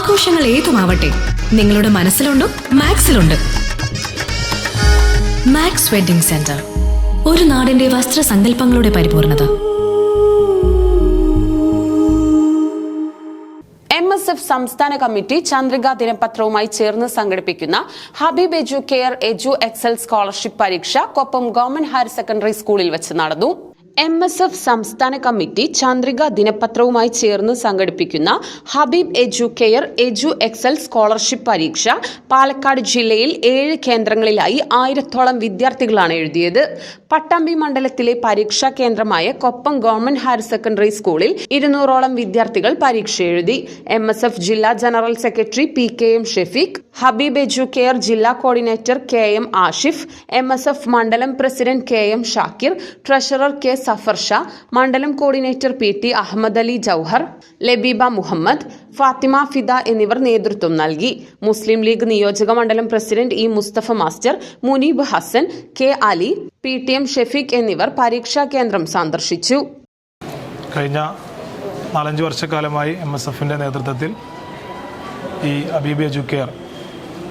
ആഘോഷങ്ങൾ ഏതുമാവട്ടെ നിങ്ങളുടെ മനസ്സിലുണ്ടോ മാക്സിലുണ്ട്. മാക്സ് വെഡിംഗ് സെന്റർ ഒരു നാടിന്റെ വസ്ത്രസങ്കല്പങ്ങളുടെ പരിപൂർണത. എം എസ് എഫ് സംസ്ഥാന കമ്മിറ്റി ചന്ദ്രിക ദിനപത്രവുമായി ചേർന്ന് സംഘടിപ്പിക്കുന്ന Habeeb edu care edu excel scholarship പരീക്ഷ കൊപ്പം ഗവൺമെന്റ് ഹയർ സെക്കൻഡറി സ്കൂളിൽ വെച്ച് നടന്നു. എം എസ് എഫ് സംസ്ഥാന കമ്മിറ്റി ചന്ദ്രിക ദിനപത്രവുമായി ചേർന്ന് സംഘടിപ്പിക്കുന്ന Habeeb edu care edu excel scholarship പരീക്ഷ പാലക്കാട് ജില്ലയിൽ ഏഴ് കേന്ദ്രങ്ങളിലായി ആയിരത്തോളം വിദ്യാർത്ഥികളാണ് എഴുതിയത്. പട്ടാമ്പി മണ്ഡലത്തിലെ പരീക്ഷാ കേന്ദ്രമായ കൊപ്പം ഗവൺമെന്റ് ഹയർ സെക്കൻഡറി സ്കൂളിൽ ഇരുന്നൂറോളം വിദ്യാർത്ഥികൾ പരീക്ഷ എഴുതി. എം ജില്ലാ general secretary P K M Shefeeq Habeeb edu care ജില്ലാ coordinator K M Ashif M S F മണ്ഡലം president K M Shakir treasurer K Safar Shah മണ്ഡലം coordinator P T Ahmed Ali Jouhar Labeeba Muhammad Fathima Fida എന്നിവർ നേതൃത്വം നൽകി. മുസ്ലിം ലീഗ് നിയോജക മണ്ഡലം president E Musthafa master Muneeb Hasan K Ali P T M Shefeeq എന്നിവർ പരീക്ഷാ കേന്ദ്രം സന്ദർശിച്ചു. കഴിഞ്ഞ നാലഞ്ച് വർഷക്കാലമായി എം എസ് എഫിന്റെ നേതൃത്വത്തിൽ ഈ അബീബ് എജുക്കെയർ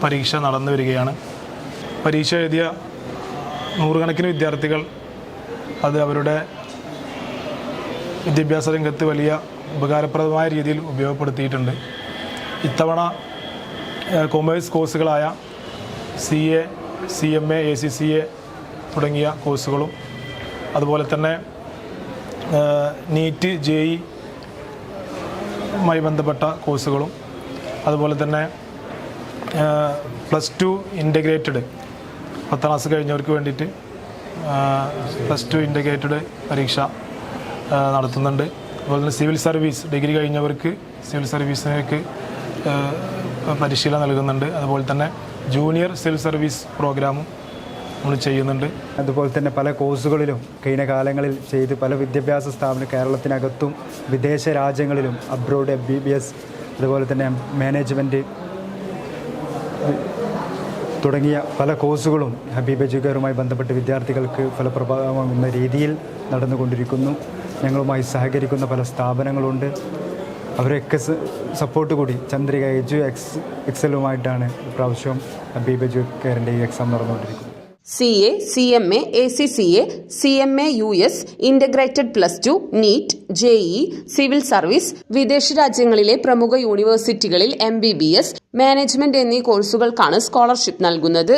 പരീക്ഷ നടന്നു വരികയാണ്. പരീക്ഷ എഴുതിയ നൂറുകണക്കിന് വിദ്യാർത്ഥികൾ അത് അവരുടെ വിദ്യാഭ്യാസ രംഗത്ത് വലിയ ഉപകാരപ്രദമായ രീതിയിൽ ഉപയോഗപ്പെടുത്തിയിട്ടുണ്ട്. ഇത്തവണ commerce കോഴ്സുകളായ C A C M A A C C A തുടങ്ങിയ കോഴ്സുകളും അതുപോലെ തന്നെ നീറ്റ് ജെ ഇ മായി ബന്ധപ്പെട്ട കോഴ്സുകളും അതുപോലെ തന്നെ പ്ലസ് ടു ഇന്റഗ്രേറ്റഡ് പത്താം ക്ലാസ് കഴിഞ്ഞവർക്ക് വേണ്ടിയിട്ട് പ്ലസ് ടു ഇന്റഗ്രേറ്റഡ് പരീക്ഷ നടത്തുന്നുണ്ട്. അതുപോലെ തന്നെ സിവിൽ സർവീസ് ഡിഗ്രി കഴിഞ്ഞവർക്ക് സിവിൽ സർവീസിനേക്ക് പരിശീലനം നൽകുന്നുണ്ട്. അതുപോലെ തന്നെ ജൂനിയർ സിവിൽ സർവീസ് പ്രോഗ്രാമും നമ്മൾ ചെയ്യുന്നുണ്ട്. അതുപോലെ തന്നെ പല കോഴ്സുകളിലും കഴിഞ്ഞ കാലങ്ങളിൽ ചെയ്ത് പല വിദ്യാഭ്യാസ സ്ഥാപനം കേരളത്തിനകത്തും വിദേശ രാജ്യങ്ങളിലും abroad M B B S അതുപോലെ തന്നെ മാനേജ്മെന്റ് തുടങ്ങിയ പല കോഴ്സുകളും ഹബീബ് എജുക്കറുമായി ബന്ധപ്പെട്ട് വിദ്യാർത്ഥികൾക്ക് ഫലപ്രദമാകുന്ന രീതിയിൽ നടന്നുകൊണ്ടിരിക്കുന്നു. ഞങ്ങളുമായി സഹകരിക്കുന്ന പല സ്ഥാപനങ്ങളുണ്ട്. അവരൊക്കെ സപ്പോർട്ട് കൂടി. ചന്ദ്രിക എജു എക്സ് എക്സലുമായിട്ടാണ് ഇപ്രാവശ്യം ഹബീബ് എജുക്കറിന്റെ ഈ എക്സാം നടന്നുകൊണ്ടിരിക്കുന്നത്. C A C M A A C C A C M A U S integrated plus two NEET J E civil service വിദേശ രാജ്യങ്ങളിലെ പ്രമുഖ യൂണിവേഴ്സിറ്റികളിൽ M B B S management എന്നീ കോഴ്സുകൾക്കാണ് സ്കോളർഷിപ്പ് നൽകുന്നത്.